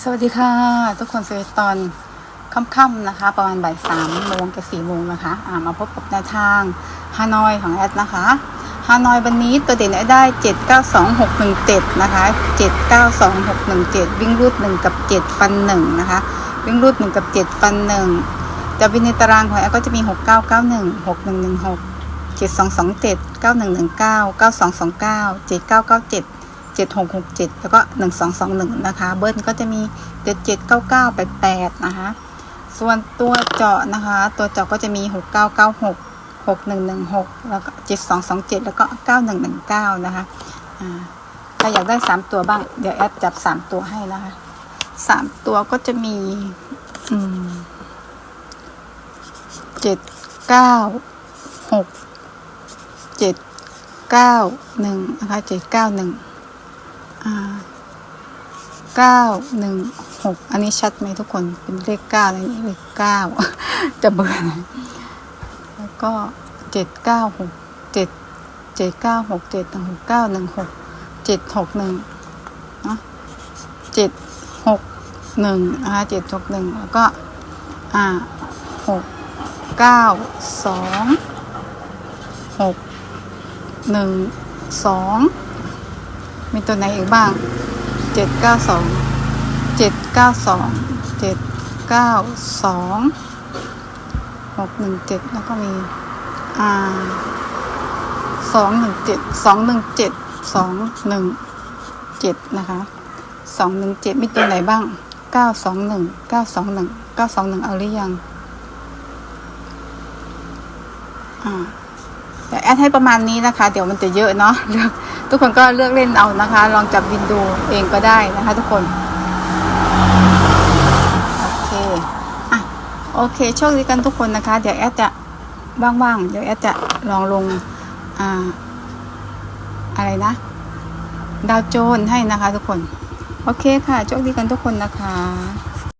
สวัสดีค่ะ ทุกคนสวัสดีตอนค่ำๆนะคะ ประมาณบ่ายสามโมงกับสี่โมงนะคะอ่ามาพบกับแนวทางฮานอยของแอดนะคะฮานอยวันนี้ตัวเด่นแอดได้เจ็ดเก้าสองหกหนึ่งเจ็ดนะคะเจ็ดเก้าสองหกหนึ่งเจ็ดวิ่งรูดหนึ่งกับเจ็ดฟันหนึ่งนะคะ วิ่งรูดหนึ่งกับเจ็ดฟันหนึ่งจะวินในตารางของแอดก็จะมีหกเก้าเก้าหนึ่งหกหนึ่งหนึ่งหกเจ็ดสองสองเจ็ดเก้าหนึ่งหนึ่งเก้าเก้าสองสองเก้าเจ็ดเก้าเก้าเจ็ด เจ็ดหกหกเจ็ดแล้วก็หนึ่งสองสองหนึ่งนะคะ เบิ้ลก็จะมีเจ็ดเจ็ดเก้าเก้าแปดแปดนะคะ ส่วนตัวเจาะนะคะ ตัวเจาะก็จะมีหกเก้าเก้าหกหกหนึ่งหนึ่งหกแล้วก็เจ็ดสองสองเจ็ดแล้วก็เก้าหนึ่งหนึ่งเก้านะคะถ้าอยากได้สามตัวบ้าง เดี๋ยวแอดจับสามตัวให้นะคะสามตัวก็จะมีอืมเจ็ดเก้าหกเจ็ดเก้าหนึ่งนะคะเจ็ดเก้าหนึ่ง เก้าหนึ่งหกอันนี้ชัดไหมทุกคนเป็นเลขเก้าอันนี้เลขเก้าจะเบื่อน่อยแล้วก็เจ็ดเก้าหกเจ็ดเจ็ดเก้าหกเจ็ดหนึ่งหกเก้าหนึ่งหกเจ็ดหกหนึ่งเนาะเจ็ดหกหนึ่งนะคะเจ็ดหกหนึ่งแล้วก็อ่าหกเก้าสองหกหนึ่งสอง มีตัวไหนอีกบ้างเจ็ดเก้าสองเจ็ดเก้าสองเจ็ดเก้าสองหกหนึ่งเจ็ดแล้วก็มีอ่าสองหนึ่งเจ็ดสองหนึ่งเจ็ดสองหนึ่งเจ็ดนะคะสองหนึ่งเจ็ดมีตัวไหนบ้างเก้าสองหนึ่งเก้าสองหนึ่งเก้าสองหนึ่งเอาหรือยังอ่าแต่แอดให้ประมาณนี้นะคะ เดี๋ยวมันจะเยอะเนาะเลือก ทุกคนก็เลือกเล่นเอานะคะ ลองจับบินดูเองก็ได้นะคะทุกคนโอเคอะโอเคโชคดีกันทุกคนนะคะ เดี๋ยวแอดจะว่างๆเดี๋ยวแอดจะลองลงอ่าอะไรนะ ดาวโจนให้นะคะทุกคน โอเคค่ะโชคดีกันทุกคนนะคะ